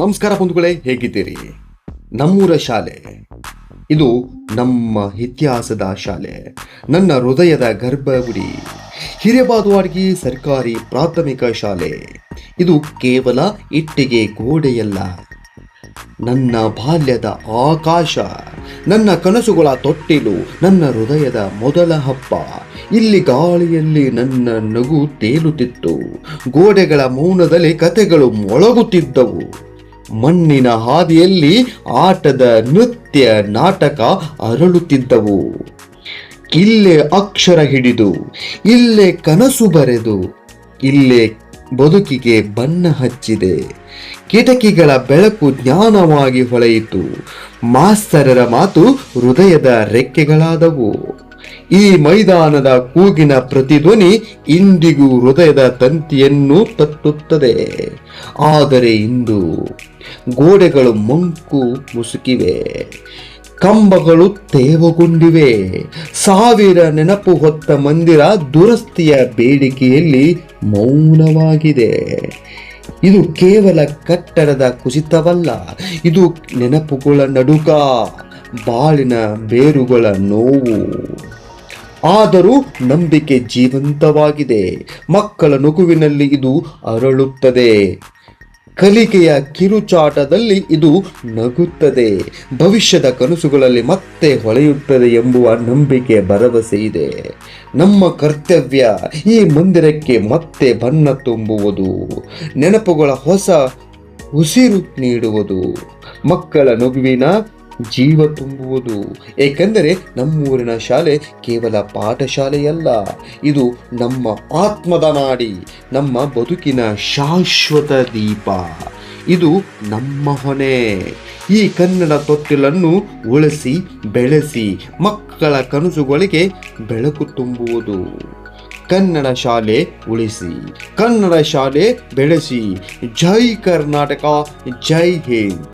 ನಮಸ್ಕಾರ ಬಂಧುಗಳೇ, ಹೇಗಿದ್ದೀರಿ? ನಮ್ಮೂರ ಶಾಲೆ. ಇದು ನಮ್ಮ ಇತಿಹಾಸದ ಶಾಲೆ. ನನ್ನ ಹೃದಯದ ಗರ್ಭಗುಡಿ. ಹಿರೇಬಾದುವಾಡ್ಗಿ ಸರ್ಕಾರಿ ಪ್ರಾಥಮಿಕ ಶಾಲೆ. ಇದು ಕೇವಲ ಇಟ್ಟಿಗೆ ಗೋಡೆಯಲ್ಲ. ನನ್ನ ಬಾಲ್ಯದ ಆಕಾಶ, ನನ್ನ ಕನಸುಗಳ ತೊಟ್ಟಿಲು, ನನ್ನ ಹೃದಯದ ಮೊದಲ ಹಬ್ಬ. ಇಲ್ಲಿ ಗಾಳಿಯಲ್ಲಿ ನನ್ನ ನಗು ತೇಲುತ್ತಿತ್ತು. ಗೋಡೆಗಳ ಮೌನದಲ್ಲಿ ಕತೆಗಳು ಮೊಳಗುತ್ತಿದ್ದವು. ಮಣ್ಣಿನ ಹಾದಿಯಲ್ಲಿ ಆಟದ ನೃತ್ಯ, ನಾಟಕ ಅರಳುತ್ತಿದ್ದವು. ಇಲ್ಲೇ ಅಕ್ಷರ ಹಿಡಿದು, ಇಲ್ಲೇ ಕನಸು ಬರೆದು, ಇಲ್ಲೇ ಬದುಕಿಗೆ ಬಣ್ಣ ಹಚ್ಚಿದೆ. ಕಿಟಕಿಗಳ ಬೆಳಕು ಜ್ಞಾನವಾಗಿ ಹೊಳೆಯಿತು. ಮಾಸ್ತರರ ಮಾತು ಹೃದಯದ ರೆಕ್ಕೆಗಳಾದವು. ಈ ಮೈದಾನದ ಕೂಗಿನ ಪ್ರತಿಧ್ವನಿ ಇಂದಿಗೂ ಹೃದಯದ ತಂತಿಯನ್ನು ತಟ್ಟುತ್ತದೆ. ಆದರೆ ಇಂದು ಗೋಡೆಗಳು ಮಂಕು ಮುಸುಕಿವೆ, ಕಂಬಗಳು ತೇವಗೊಂಡಿವೆ. ಸಾವಿರ ನೆನಪು ಹೊತ್ತ ಮಂದಿರ ದುರಸ್ತಿಯ ಬೇಡಿಕೆಯಲ್ಲಿ ಮೌನವಾಗಿದೆ. ಇದು ಕೇವಲ ಕಟ್ಟಡದ ಕುಸಿತವಲ್ಲ, ಇದು ನೆನಪುಗಳ ನಡುಕ, ಬಾಳಿನ ಬೇರುಗಳ ನೋವು. ಆದರೂ ನಂಬಿಕೆ ಜೀವಂತವಾಗಿದೆ. ಮಕ್ಕಳ ನಗುವಿನಲ್ಲಿ ಇದು ಅರಳುತ್ತದೆ. ಕಲಿಕೆಯ ಕಿರುಚಾಟದಲ್ಲಿ ಇದು ನಗುತ್ತದೆ. ಭವಿಷ್ಯದ ಕನಸುಗಳಲ್ಲಿ ಮತ್ತೆ ಹೊಳೆಯುತ್ತದೆ ಎಂಬುವ ನಂಬಿಕೆ ಭರವಸೆ ಇದೆ. ನಮ್ಮ ಕರ್ತವ್ಯ ಈ ಮಂದಿರಕ್ಕೆ ಮತ್ತೆ ಬಣ್ಣ ತುಂಬುವುದು. ನೆನಪುಗಳ ಹೊಸ ಉಸಿರು ನೀಡುವುದು. ಮಕ್ಕಳ ನಗುವಿನ ಜೀವ ತುಂಬುವುದು. ಏಕೆಂದರೆ ನಮ್ಮೂರಿನ ಶಾಲೆ ಕೇವಲ ಪಾಠಶಾಲೆಯಲ್ಲ, ಇದು ನಮ್ಮ ಆತ್ಮದ ನಾಡಿ, ನಮ್ಮ ಬದುಕಿನ ಶಾಶ್ವತ ದೀಪ. ಇದು ನಮ್ಮ ಹೊಣೆ. ಈ ಕನ್ನಡ ತೊಟ್ಟಿಲನ್ನು ಉಳಿಸಿ, ಬೆಳೆಸಿ, ಮಕ್ಕಳ ಕನಸುಗಳಿಗೆ ಬೆಳಕು ತುಂಬುವುದು. ಕನ್ನಡ ಶಾಲೆ ಉಳಿಸಿ, ಕನ್ನಡ ಶಾಲೆ ಬೆಳೆಸಿ. ಜೈ ಕರ್ನಾಟಕ, ಜೈ ಹಿಂದ್.